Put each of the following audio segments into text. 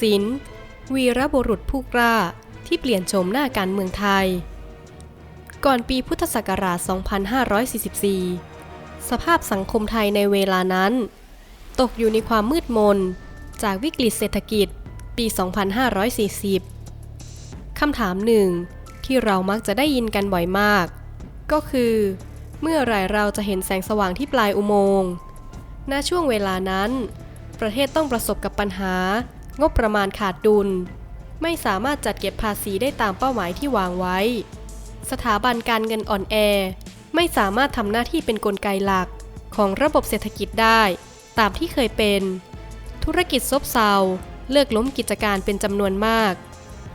ษิณวีรบุรุษผู้กล้าที่เปลี่ยนโฉมหน้าการเมืองไทย ก่อนปีพุทธศักราช 2544 สภาพสังคมไทยในเวลานั้น ตกอยู่ในความมืดมน จากวิกฤตเศรษฐกิจปี 2540 คำถามหนึ่งที่เรามักจะได้ยินกันบ่อยมาก ก็คือ เมื่อไรเราจะเห็นแสงสว่างที่ปลายอุโมงค์ณช่วงเวลานั้น ประเทศต้องประสบกับปัญหา งบประมาณขาดดุล ไม่สามารถจัดเก็บภาษีได้ตามเป้าหมายที่วางไว้ สถาบันการเงินอ่อนแอ ไม่สามารถทำหน้าที่เป็นนกลไกหลักของระบบเศรษฐกิจได้ตามที่เคยเป็น ธุรกิจซบเซาเลิกล้มกิจการเป็นจำนวนมาก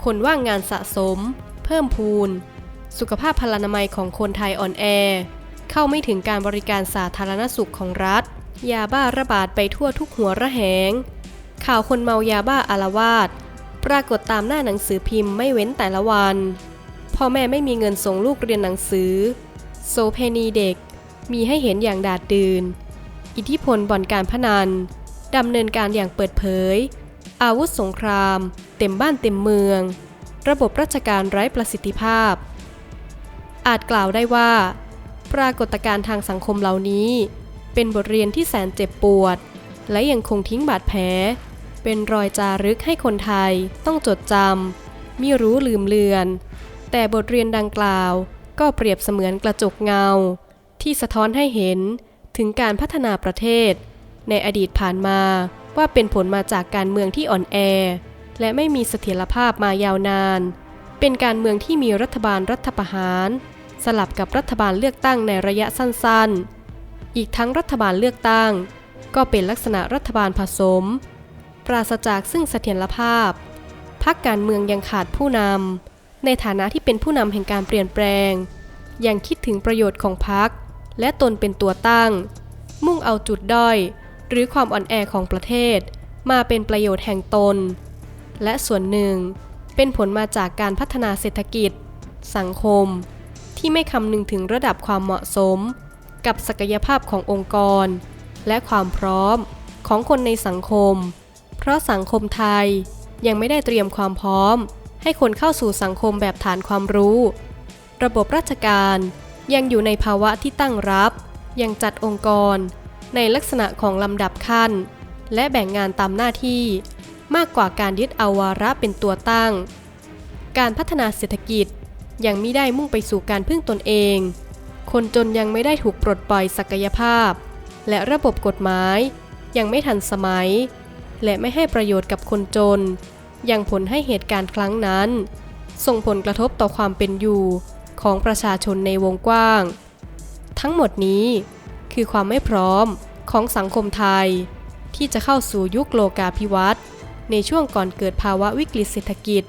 คนว่างงานสะสม เพิ่มพูน สุขภาพพลานามัยของคนไทยอ่อนแอ เข้าไม่ถึงการบริการสาธารณสุขของรัฐ ยาบ้าระบาดไปทั่วทุกหัวระแหง ข่าวคนเมายาบ้าอารวาสปรากฏตามหน้าหนังสือพิมพ์ไม่เว้นแต่ละวัน พ่อแม่ไม่มีเงินส่งลูกเรียนหนังสือโซเพนีเด็ก มีให้เห็นอย่างดาดดื่นอิทธิพลบ่อนการพนันดำเนินการอย่างเปิดเผย อาวุธสงคราม เต็มบ้านเต็มเมือง ระบบราชการไร้ประสิทธิภาพ อาจกล่าวได้ว่า ปรากฏการณ์ทางสังคมเหล่านี้ เป็นบทเรียนที่แสนเจ็บปวด และยังคงทิ้งบาดแผล เป็นรอยจารึกให้คนไทยต้องจดจำมิรู้ลืมเลือน แต่บทเรียนดังกล่าวก็เปรียบเสมือนกระจกเงา ที่สะท้อนให้เห็นถึงการพัฒนาประเทศ ในอดีตผ่านมาว่าเป็นผลมาจากการเมืองที่อ่อนแอ และไม่มีเสถียรภาพมายาวนาน เป็นการเมืองที่มีรัฐบาลรัฐประหาร สลับกับรัฐบาลเลือกตั้งในระยะสั้นๆ อีกทั้งรัฐบาลเลือกตั้ง ก็เป็นลักษณะรัฐบาลผสม ปราศจากซึ่งเสถียรภาพพักการเมืองยังขาดผู้นำในฐานะที่เป็นผู้นำแห่งการเปลี่ยนแปลง ยังคิดถึงประโยชน์ของพักและตนเป็นตัวตั้ง มุ่งเอาจุดด้อย หรือความอ่อนแอของประเทศ มาเป็นประโยชน์แห่งตน และส่วนหนึ่งเป็นผลมาจากการพัฒนาเศรษฐกิจ สังคม ที่ไม่คำนึงถึงระดับความเหมาะสม กับศักยภาพขององค์กร และความพร้อมของคนในสังคม เพราะสังคมไทยยังไม่ได้เตรียมความพร้อม ให้คนเข้าสู่สังคมแบบฐานความรู้ ระบบราชการยังอยู่ในภาวะที่ตั้งรับ ยังจัดองค์กร ในลักษณะของลำดับขั้น และแบ่งงานตามหน้าที่ มากกว่าการยึดเอาวาระเป็นตัวตั้ง การพัฒนาเศรษฐกิจยังไม่ได้มุ่งไปสู่การพึ่งตนเอง คนจนยังไม่ได้ถูกปลดปล่อยศักยภาพ และระบบกฎหมายยังไม่ทันสมัย และไม่ให้ประโยชน์กับคนจน ยังผลให้เหตุการณ์ครั้งนั้น ส่งผลกระทบต่อความเป็นอยู่ ของประชาชนในวงกว้าง ทั้งหมดนี้ คือความไม่พร้อมของสังคมไทย ที่จะเข้าสู่ยุคโลกาภิวัตน์ในช่วงก่อนเกิดภาวะวิกฤตเศรษฐกิจ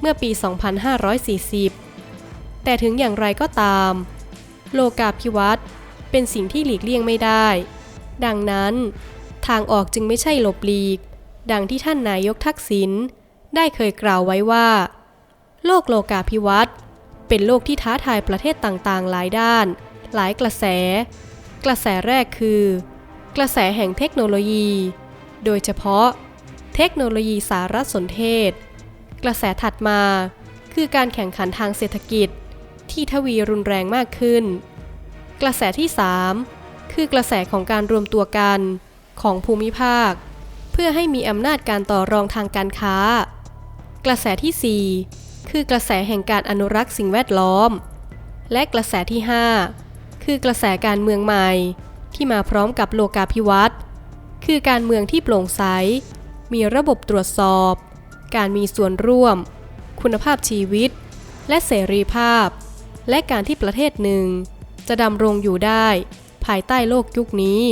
เมื่อปี 2540 แต่ถึงอย่างไรก็ตาม โลกาภิวัตน์เป็นสิ่งที่หลีกเลี่ยงไม่ได้ ดังนั้นทางออกจึงไม่ใช่หลบหลีก ดังที่ท่านนายกทักษิณได้เคยกล่าวไว้ว่า โลกโลกาภิวัตน์เป็นโลกที่ท้าทายประเทศต่างๆ หลายด้าน หลายกระแส กระแสแรกคือ กระแสแห่งเทคโนโลยี โดยเฉพาะ เทคโนโลยีสารสนเทศ กระแสถัดมาคือการแข่งขันทางเศรษฐกิจ ที่ทวีรุนแรงมากขึ้น กระแสที่ 3 คือกระแสของการรวมตัวกันของภูมิภาค เพื่อให้มีอำนาจการต่อรองทางการค้า กระแสที่ 4 คือกระแสแห่งการอนุรักษ์สิ่งแวดล้อม และกระแสที่ 5 คือกระแสการเมืองใหม่ ที่มาพร้อมกับโลกาภิวัตน์คือการเมืองที่โปร่งใส มีระบบตรวจสอบ การมีส่วนร่วม คุณภาพชีวิต และเสรีภาพ และการที่ประเทศหนึ่ง จะดำรงอยู่ได้ ภายใต้โลกยุคนี้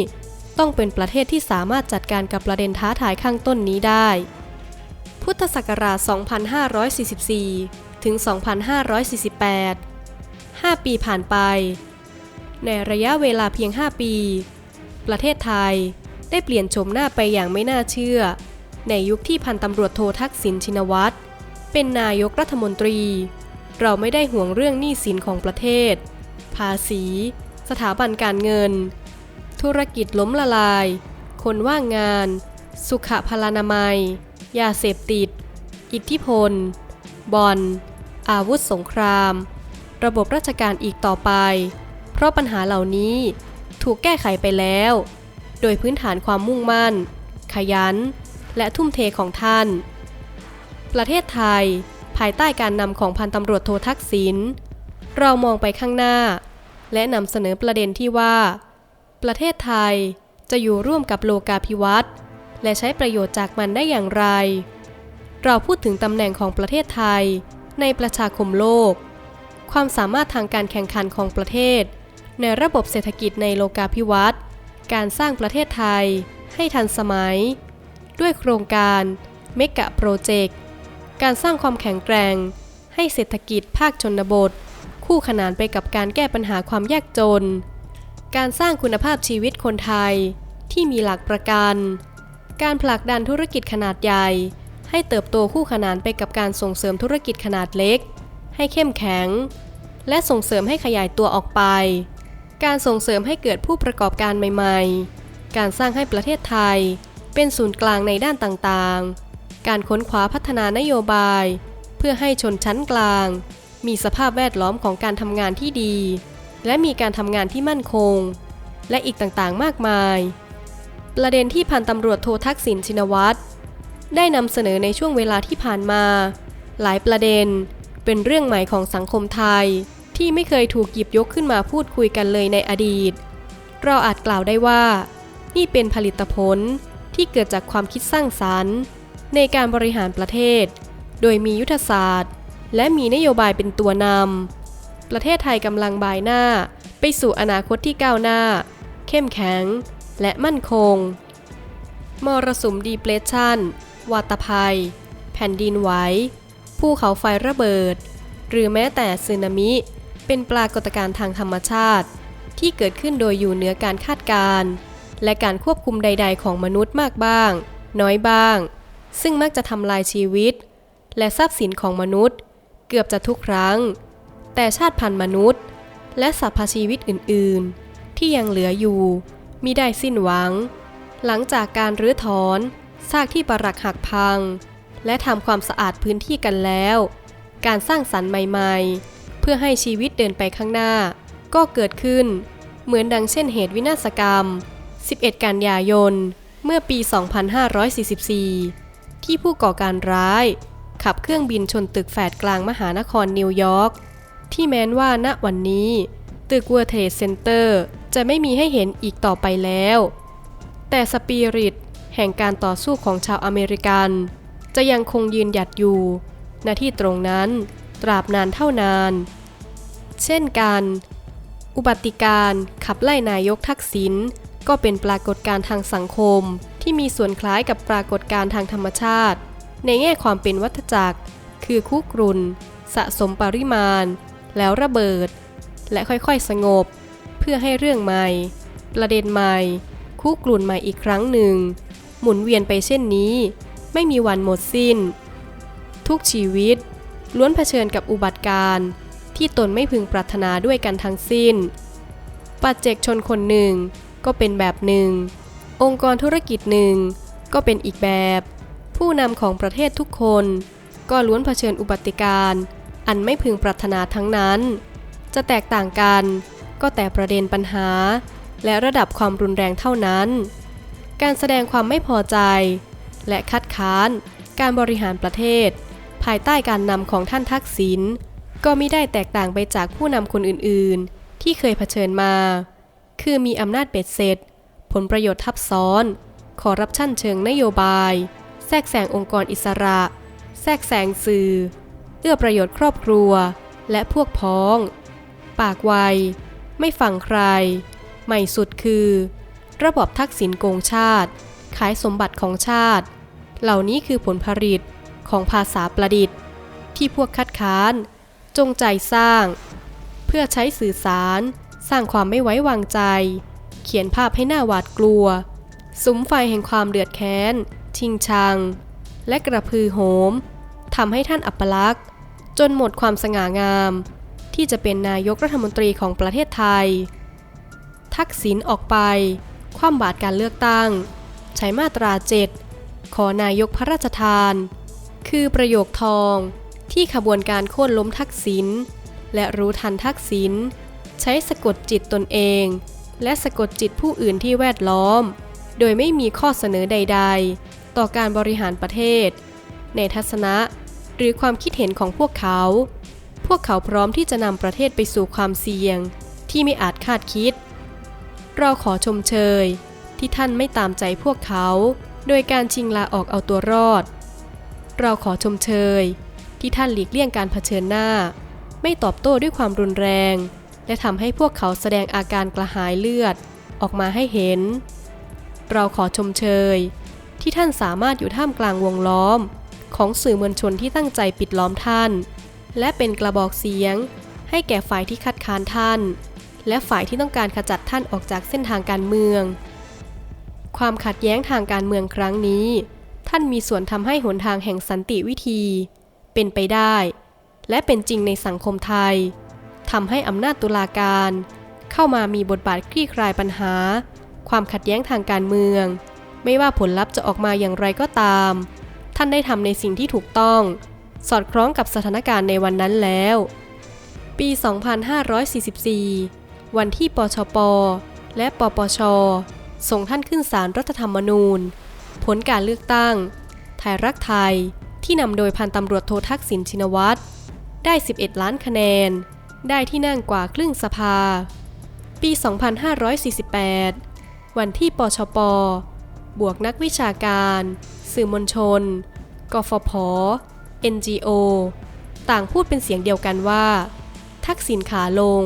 ต้องเป็นประเทศที่สามารถจัดการกับประเด็นท้าทายข้างต้นนี้ได้ พุทธศักราช 2544 ถึง 2548 5 ปีผ่านไป ในระยะเวลาเพียง 5 ปี ประเทศไทยได้เปลี่ยนโฉมหน้าไปอย่างไม่น่าเชื่อ ในยุคที่พันตำรวจโททักษิณชินวัตรเป็นนายกรัฐมนตรี เราไม่ได้ห่วงเรื่องหนี้สินของประเทศ ภาษี สถาบันการเงิน ธุรกิจล้มละลาย คนว่างงาน สุขพลานามัย ยาเสพติด อิทธิพล บอลอาวุธสงคราม ระบบราชการอีกต่อไป เพราะปัญหาเหล่านี้ถูกแก้ไขไปแล้ว โดยพื้นฐานความมุ่งมั่น ขยัน และทุ่มเทของท่าน ประเทศไทย ภายใต้การนำของพันตำรวจโททักษิณเรามองไปข้างหน้า และนำเสนอประเด็นที่ว่า ประเทศไทยจะอยู่ร่วมกับโลกาภิวัตน์และใช้ประโยชน์จากมันได้อย่างไร เราพูดถึงตำแหน่งของประเทศไทย ในประชาคมโลก ความสามารถทางการแข่งขันของประเทศ ในระบบเศรษฐกิจในโลกาภิวัตน์การสร้างประเทศไทยให้ทันสมัย ด้วยโครงการเมกะโปรเจกต์การสร้างความแข็งแกร่ง ให้เศรษฐกิจภาคชนบท คู่ขนานไปกับการแก้ปัญหาความยากจน การสร้างคุณภาพชีวิตคนไทยที่มีหลักประกัน การผลักดันธุรกิจขนาดใหญ่ ให้เติบโตคู่ขนานไปกับการส่งเสริมธุรกิจขนาดเล็ก ให้เข้มแข็ง และส่งเสริมให้ขยายตัวออกไป การส่งเสริมให้เกิดผู้ประกอบการใหม่ ๆ การสร้างให้ประเทศไทย เป็นศูนย์กลางในด้านต่างๆ การค้นคว้าพัฒนานโยบาย เพื่อให้ชนชั้นกลาง มีสภาพแวดล้อมของการทำงานที่ดี และมีการทำงานที่มั่นคง และอีกต่างๆมากมาย ประเด็นที่พันตำรวจโททักษิณชินวัตรได้นำเสนอในช่วงเวลาที่ผ่านมา หลายประเด็นเป็นเรื่องใหม่ของสังคมไทย ที่ไม่เคยถูกหยิบยกขึ้นมาพูดคุยกันเลยในอดีต เราอาจกล่าวได้ว่า นี่เป็นผลิตผลที่เกิดจากความคิดสร้างสรรค์ ในการบริหารประเทศ โดยมียุทธศาสตร์ และมีนโยบายเป็นตัวนำ ประเทศไทยกำลังบายหน้า ไปสู่อนาคตที่ก้าวหน้า เข้มแข็ง และมั่นคง มรสุมดีเพลชันวาตภัย แผ่นดินไหวภูเขาไฟระเบิด หรือแม้แต่สึนามิ เป็นปรากฏการณ์ทางธรรมชาติ ที่เกิดขึ้นโดยอยู่เหนือการคาดการณ์และการควบคุมใด ๆ ของมนุษย์มากบ้าง น้อยบ้าง ซึ่งมักจะทำลายชีวิต และทรัพย์สินของมนุษย์ เกือบจะทุกครั้ง แต่ชาติพันธุ์มนุษย์ และสรรพชีวิตอื่น ๆ ที่ยังเหลืออยู่มิได้สิ้นหวัง หลังจากการรื้อถอนซากที่ปรักหักพัง และทำความสะอาดพื้นที่กันแล้ว การสร้างสรรค์ใหม่ ๆ เพื่อให้ชีวิตเดินไปข้างหน้า ก็เกิดขึ้น เหมือนดังเช่นเหตุวินาศกรรม 11 กันยายน เมื่อปี 2544 ที่ผู้ก่อการร้ายขับเครื่องบินชนตึกแฝดกลางมหานครนิวยอร์ก ที่แม้นว่าณวันนี้ ตึก World Trade Center จะไม่มีให้เห็นอีกต่อไปแล้ว แต่สปิริตแห่งการต่อสู้ของชาวอเมริกัน จะยังคงยืนหยัดอยู่ณที่ตรงนั้นตราบนานเท่านาน เช่นกัน อุบัติการขับไล่นายกทักษิณก็เป็นปรากฏการณ์ทางสังคมที่มีส่วนคล้ายกับปรากฏการณ์ทางธรรมชาติ ในแง่ความเป็นวัฏจักร คือคุกรุน สะสมปริมาณ แล้วระเบิด และค่อยๆสงบ เพื่อให้เรื่องใหม่ ประเด็นใหม่คุกรุ่นใหม่อีกครั้งหนึ่ง หมุนเวียนไปเช่นนี้ ไม่มีวันหมดสิ้น ทุกชีวิต ล้วนเผชิญกับอุบัติการ์ที่ตนไม่พึงปรารถนาด้วยกันทั้งสิ้น ปัจเจกชนคนหนึ่งก็เป็นแบบหนึ่ง องค์กรธุรกิจหนึ่งก็เป็นอีกแบบ ผู้นำของประเทศทุกคน ก็ล้วนเผชิญอุบัติการณ์ อันไม่พึงปรารถนาทั้งนั้น จะแตกต่างกันก็แต่ประเด็นปัญหา และระดับความรุนแรงเท่านั้น การแสดงความไม่พอใจ และคัดค้านการบริหารประเทศ ภายใต้การนำของท่านทักษิณก็มิได้แตกต่างไปจากผู้นำคนอื่นๆ ที่เคยเผชิญมา คือมีอำนาจเบ็ดเสร็จ ผลประโยชน์ทับซ้อน ขอรับชั่นเชิงนโยบาย แทรกแซงองค์กรอิสระ แทรกแซงสื่อ เอื้อประโยชน์ครอบครัว และพวกพ้อง ปากไว ไม่ฟังใคร ใหม่สุดคือ ระบอบทักษิณโกงชาติ ขายสมบัติของชาติ เหล่านี้คือผลผลิตของภาษาประดิษฐ์ ที่พวกคัดค้าน จงใจสร้าง เพื่อใช้สื่อสาร สร้างความไม่ไว้วางใจ เขียนภาพให้หน้าหวาดกลัวสุมไฟแห่งความเดือดแค้น ชิงชัง และกระพือโหมทำให้ท่านอัปลักษณ์ จนหมดความสง่างาม ที่จะเป็นนายกรัฐมนตรีของประเทศไทย ทักษิณออกไป คว่ำบาตรการเลือกตั้ง ใช้มาตราเจ็ดขอนายกพระราชทาน คือประโยคทองที่ขบวนการโค่นล้มทักษิณและรู้ทันทักษิณใช้สะกดจิตตนเอง และสะกดจิตผู้อื่นที่แวดล้อม โดยไม่มีข้อเสนอใด ๆ ต่อการบริหารประเทศ ในทัศนะ หรือความคิดเห็นของพวกเขา พวกเขาพร้อมที่จะนำประเทศไปสู่ความเสี่ยงที่ไม่อาจคาดคิด เราขอชมเชย ที่ท่านไม่ตามใจพวกเขา โดยการชิงลาออกเอาตัวรอด เราขอชมเชย ที่ท่านหลีกเลี่ยงการเผชิญหน้า ไม่ตอบโต้ด้วยความรุนแรง และทำให้พวกเขาแสดงอาการกระหายเลือดออกมาให้เห็น เราขอชมเชย ที่ท่านสามารถอยู่ท่ามกลางวงล้อม ของสื่อมวลชนที่ตั้งใจปิดล้อมท่าน และเป็นกระบอกเสียง ให้แก่ฝ่ายที่คัดค้านท่าน และฝ่ายที่ต้องการขจัดท่านออกจากเส้นทางการเมือง ความขัดแย้งทางการเมืองครั้งนี้ ท่านมีส่วนทำให้หนทางแห่งสันติวิธี เป็นไปได้ และเป็นจริงในสังคมไทยทำให้อำนาจตุลาการ เข้ามามีบทบาทคลี่คลายปัญหา ความขัดแย้งทางการเมือง ไม่ว่าผลลัพธ์จะออกมาอย่างไรก็ตาม ท่านได้ทำในสิ่งที่ถูกต้อง สอดคล้องกับสถานการณ์ในวันนั้นแล้ว ปี 2544 วันที่ปชป และปปช ส่งท่านขึ้นศาลรรัฐธรรมนูญ ผลการเลือกตั้ง ไทยรักไทยที่นำโดยพันตำรวจโททักษิณชินวัตรได้ 11 ล้านคะแนน ได้ที่นั่งกว่าครึ่งสภา ปี 2548 วันที่ปชป บวกนักวิชาการ สื่อมวลชน กฟผ NGO ต่างพูดเป็นเสียงเดียวกันว่า ทักษิณขาลง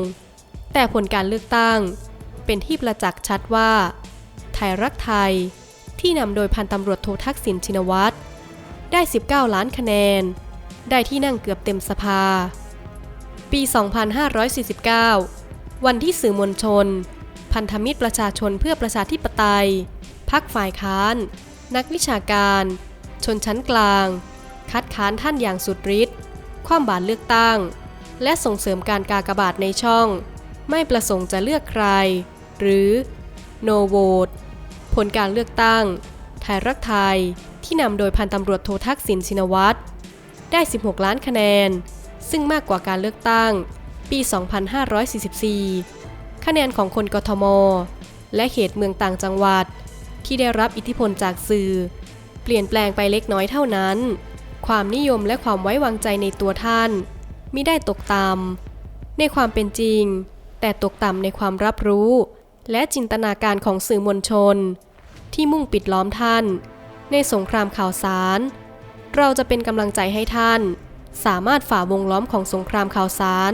แต่ผลการเลือกตั้ง เป็นที่ประจักษ์ชัดว่า ไทยรักไทยที่นำโดยพันตำรวจโททักษิณชินวัตรได้ 19 ล้านคะแนน ได้ที่นั่งเกือบเต็มสภา ปี 2549 วันที่สื่อมวลชน พันธมิตรประชาชนเพื่อประชาธิปไตย พักฝ่ายค้าน นักวิชาการ ชนชั้นกลาง คัดค้านท่านอย่างสุดฤทธิ์ความบาดเลือกตั้ง และส่งเสริมการกากบาทในช่อง ไม่ประสงค์จะเลือกใคร หรือ no vote ผลการเลือกตั้ง ไทยรักไทยที่นำโดยพันตำรวจโททักษิณชินวัตรได้ 16 ล้านคะแนน ซึ่งมากกว่าการเลือกตั้ง ปี 2544 คะแนนของคนกทม และเขตเมืองต่างจังหวัด ที่ได้รับอิทธิพลจากสื่อ เปลี่ยนแปลงไปเล็กน้อยเท่านั้น ความนิยมและความไว้วางใจในตัวท่านมิได้ตกต่ำในความเป็นจริง แต่ตกต่ำในความรับรู้ และจินตนาการของสื่อมวลชน ที่มุ่งปิดล้อมท่าน ในสงครามข่าวสาร เราจะเป็นกำลังใจให้ท่าน สามารถฝ่าวงล้อมของสงครามข่าวสาร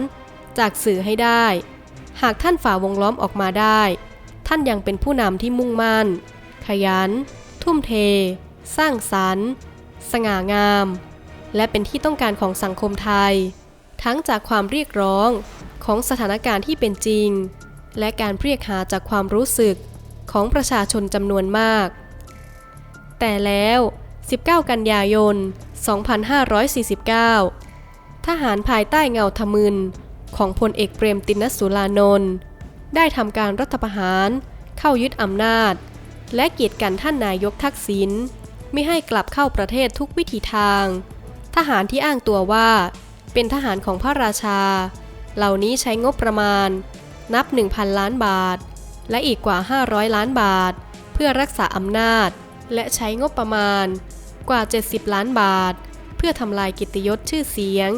จากสื่อให้ได้ หากท่านฝ่าวงล้อมออกมาได้ ท่านยังเป็นผู้นำที่มุ่งมั่น ขยัน ทุ่มเท สร้างสรรค์ สง่างาม และเป็นที่ต้องการของสังคมไทย ทั้งจากความเรียกร้องของสถานการณ์ที่เป็นจริง และการเรียกหาจากความรู้สึกของประชาชนจำนวนมาก แต่แล้ว 19 กันยายน 2549 ทหารภายใต้เงาทมึนของพลเอกเปรมตินสุรานนท์ได้ทำการรัฐประหาร เข้ายึดอำนาจ และกีดกันท่านนายกทักษิณ ไม่ให้กลับเข้าประเทศทุกวิถีทาง ทหารที่อ้างตัวว่า เป็นทหารของพระราชา เหล่านี้ใช้งบประมาณ นับ 1,000 ล้านบาท และอีกกว่า 500 ล้านบาท เพื่อรักษาอำนาจ และใช้งบประมาณ กว่า 70 ล้านบาท เพื่อทำลายกิตยศชื่อเสียง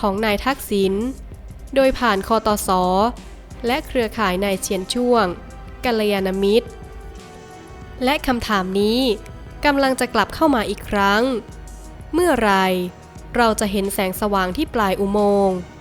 ของนายทักษิณโดยผ่านคอตสอและเครือข่ายนายเชียนช่วงกัลยาณมิตร และคำถามนี้ กำลังจะกลับเข้ามาอีกครั้ง เมื่อไรเราจะเห็นแสงสว่างที่ปลายอุโมงค์